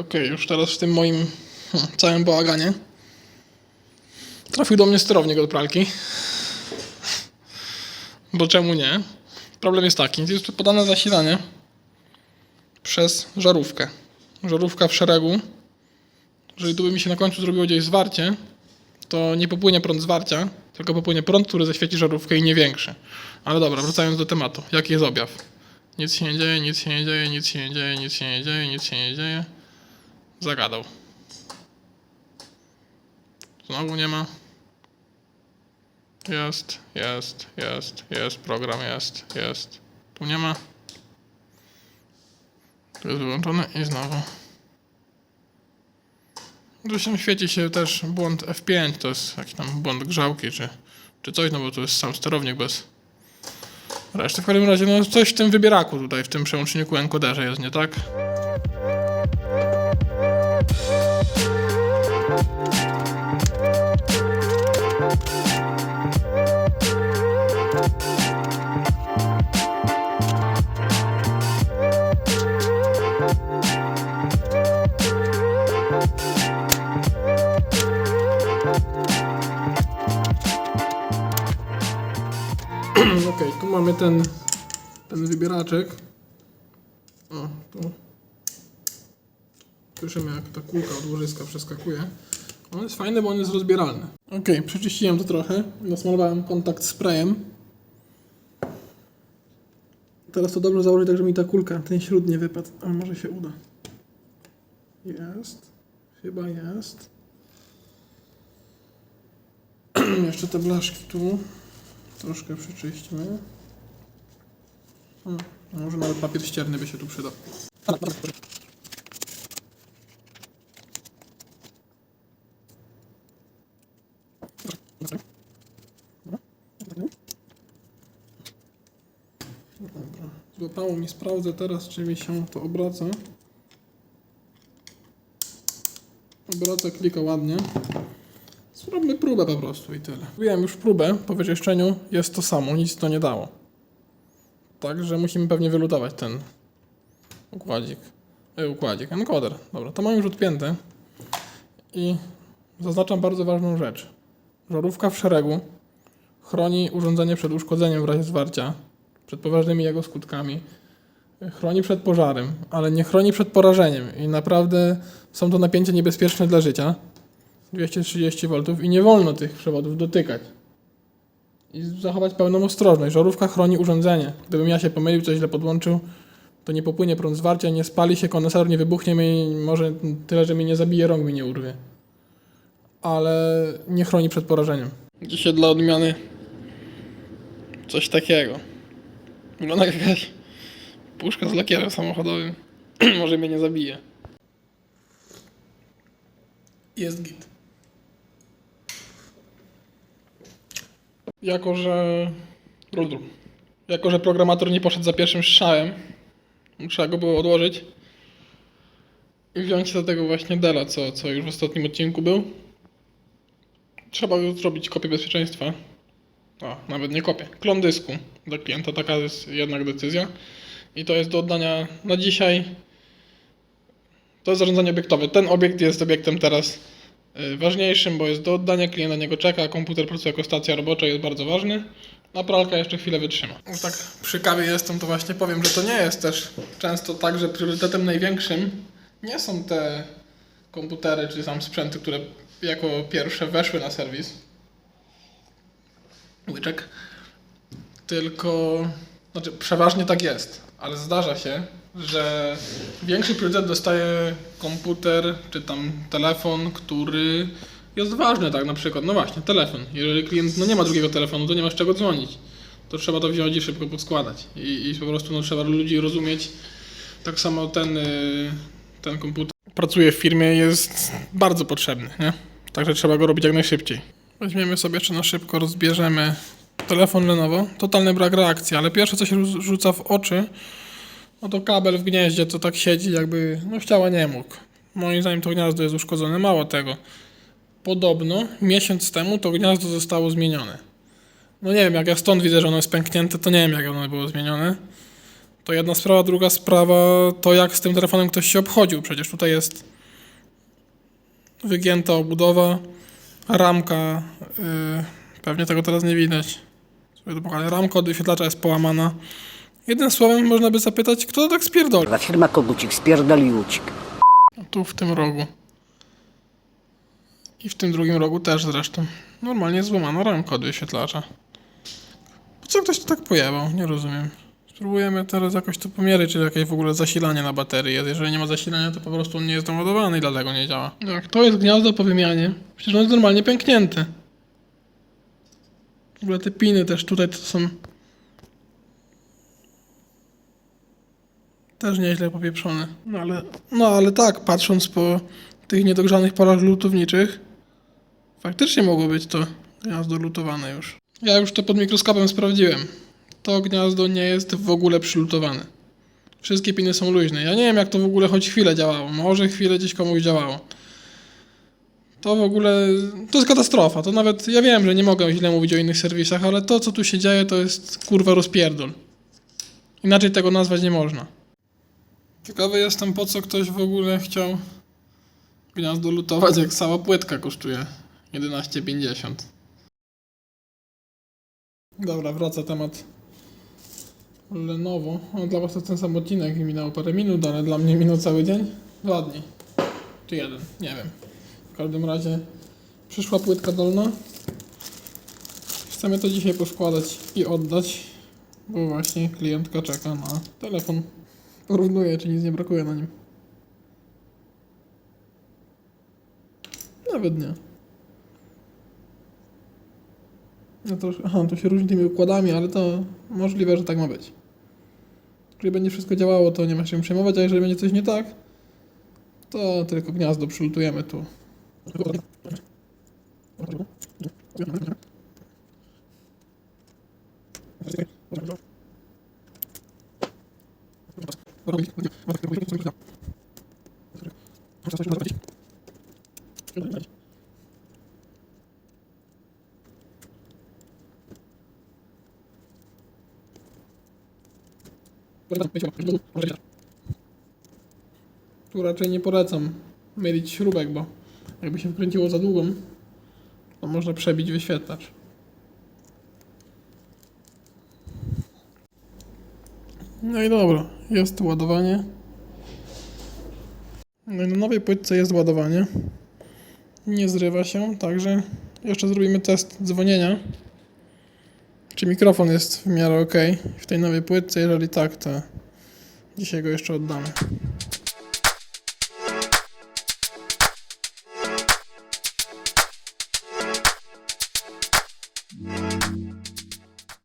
Okej, już teraz w tym moim hmm, całym bałaganie trafił do mnie sterownik od pralki. Bo czemu nie? Problem jest taki, jest tu podane zasilanie przez żarówkę. Żarówka w szeregu. Jeżeli tu by mi się na końcu zrobiło gdzieś zwarcie, to nie popłynie prąd zwarcia, tylko popłynie prąd, który zaświeci żarówkę i nie większy. Ale dobra, wracając do tematu. Jaki jest objaw? Nic się nie dzieje, nic się nie dzieje, nic się nie dzieje, nic się nie dzieje, nic się nie dzieje. Zagadał. Znowu nie ma. Jest, jest, jest, jest, program jest, jest. Tu nie ma. Tu jest wyłączony i znowu. Zresztą świeci się też błąd F5, to jest jakiś tam błąd grzałki czy, czy coś, no bo tu jest sam sterownik bez reszty. W każdym razie, no coś w tym wybieraku tutaj, w tym przełączniku encoderze jest nie tak. Ten, ten wybieraczek. O, tu. Słyszymy jak ta kulka od łożyska przeskakuje. On jest fajny, bo on jest rozbieralny. Okej, przeczyściłem to trochę. Nasmalowałem kontakt sprayem. Teraz to dobrze założyć, tak żeby mi ta kulka, ten śród nie wypadł. Ale może się uda. Jest. Chyba jest. Jeszcze te blaszki tu. Troszkę przeczyśćmy. Hmm, może nawet papier ścierny by się tu przydał. Złapało mi, sprawdzę teraz, czy mi się to obraca. Obraca klika ładnie. Zróbmy próbę po prostu i tyle. Zrobiłem już próbę, po wyczyszczeniu jest to samo, nic to nie dało. Także musimy pewnie wylutować ten układzik. E, układzik, encoder. Dobra, to mam już odpięte. I zaznaczam bardzo ważną rzecz. Żarówka w szeregu chroni urządzenie przed uszkodzeniem w razie zwarcia, przed poważnymi jego skutkami. Chroni przed pożarem, ale nie chroni przed porażeniem. I naprawdę są to napięcia niebezpieczne dla życia. 230 V i nie wolno tych przewodów dotykać. I zachować pełną ostrożność. Żarówka chroni urządzenie. Gdybym ja się pomylił, coś źle podłączył, to nie popłynie prąd zwarcia, nie spali się, kondensator nie wybuchnie mi, może tyle, że mnie nie zabije, rąk mi nie urwie. Ale nie chroni przed porażeniem. Dzisiaj dla odmiany coś takiego. Wygląda jak jakaś puszka z lakierem samochodowym. może mnie nie zabije. Jest git. Jako, że. Rudru. Jako, że programator nie poszedł za pierwszym strzałem, trzeba go było odłożyć i wziąć do tego właśnie Dela, co, co już w ostatnim odcinku był. Trzeba zrobić kopię bezpieczeństwa. A, nawet nie kopię. Klon dysku dla klienta. Taka jest jednak decyzja. I to jest do oddania na dzisiaj. To jest zarządzanie obiektowe. Ten obiekt jest obiektem teraz ważniejszym, bo jest do oddania, klient na niego czeka, komputer pracuje jako stacja robocza, jest bardzo ważny, a pralka jeszcze chwilę wytrzyma. No tak przy kawie jestem, to właśnie powiem, że to nie jest też często tak, że priorytetem największym nie są te komputery czy tam sprzęty, które jako pierwsze weszły na serwis. Łyczek. Tylko, znaczy przeważnie tak jest, ale zdarza się, że większy priorytet dostaje komputer czy tam telefon, który jest ważny, tak na przykład. No właśnie, telefon. Jeżeli klient no nie ma drugiego telefonu, to nie ma z czego dzwonić. To trzeba to wziąć i szybko podskładać. I, i po prostu no, trzeba ludzi rozumieć. Tak samo ten, y, ten komputer pracuje w firmie, jest bardzo potrzebny, nie? Także trzeba go robić jak najszybciej. Weźmiemy sobie jeszcze na szybko, rozbierzemy telefon Lenovo. Totalny brak reakcji, ale pierwsze co się rzu- rzuca w oczy, no to kabel w gnieździe, to tak siedzi jakby, no chciała nie mógł. Moim zdaniem to gniazdo jest uszkodzone, mało tego. Podobno miesiąc temu to gniazdo zostało zmienione. No nie wiem, jak ja stąd widzę, że ono jest pęknięte, to nie wiem jak ono było zmienione. To jedna sprawa, druga sprawa to jak z tym telefonem ktoś się obchodził. Przecież tutaj jest wygięta obudowa, ramka, yy, pewnie tego teraz nie widać. Pokażę. Ramka od wyświetlacza jest połamana. Jednym słowem można by zapytać, kto to tak spierdolił? Kurwa, firma Kogucik, spierdolił ucik. Tu w tym rogu. I w tym drugim rogu też zresztą. Normalnie złamana ramka od wyświetlacza. Po co ktoś to tak pojebał? Nie rozumiem. Spróbujemy teraz jakoś to pomierzyć, czy jakieś w ogóle zasilanie na baterii jest. Jeżeli nie ma zasilania, to po prostu on nie jest doładowany i dlatego nie działa. Jak to jest gniazdo po wymianie, przecież on jest normalnie pęknięty. W ogóle te piny też tutaj to są... Też nieźle popieprzone. No ale, no ale tak, patrząc po tych niedogrzanych parach lutowniczych, faktycznie mogło być to gniazdo lutowane już. Ja już to pod mikroskopem sprawdziłem. To gniazdo nie jest w ogóle przylutowane. Wszystkie piny są luźne. Ja nie wiem, jak to w ogóle choć chwilę działało. Może chwilę gdzieś komuś działało. To w ogóle. To jest katastrofa. To nawet. Ja wiem, że nie mogę źle mówić o innych serwisach, ale to, co tu się dzieje, to jest kurwa rozpierdol. Inaczej tego nazwać nie można. Ciekawy jestem, po co ktoś w ogóle chciał gniazdo lutować, jak cała płytka kosztuje 11,50. Dobra, wraca temat Lenovo. No, dla was to ten sam odcinek i minęło parę minut, ale dla mnie minął cały dzień. Dwa dni. Czy jeden, nie wiem. W każdym razie przyszła płytka dolna. Chcemy to dzisiaj poskładać i oddać, bo właśnie klientka czeka na telefon. Porównuję, czy nic nie brakuje na nim. Nawet nie. No to, aha, to się różni tymi układami, ale to możliwe, że tak ma być. Jeżeli będzie wszystko działało, to nie ma się przejmować, a jeżeli będzie coś nie tak, to tylko gniazdo przylutujemy tu. Tu raczej nie polecam mylić śrubek, bo jakby się wkręciło za długą, to można przebić wyświetlacz. No i dobra, jest ładowanie. No i na nowej płytce jest ładowanie. Nie zrywa się, także jeszcze zrobimy test dzwonienia. Czy mikrofon jest w miarę ok w tej nowej płytce? Jeżeli tak, to dzisiaj go jeszcze oddamy.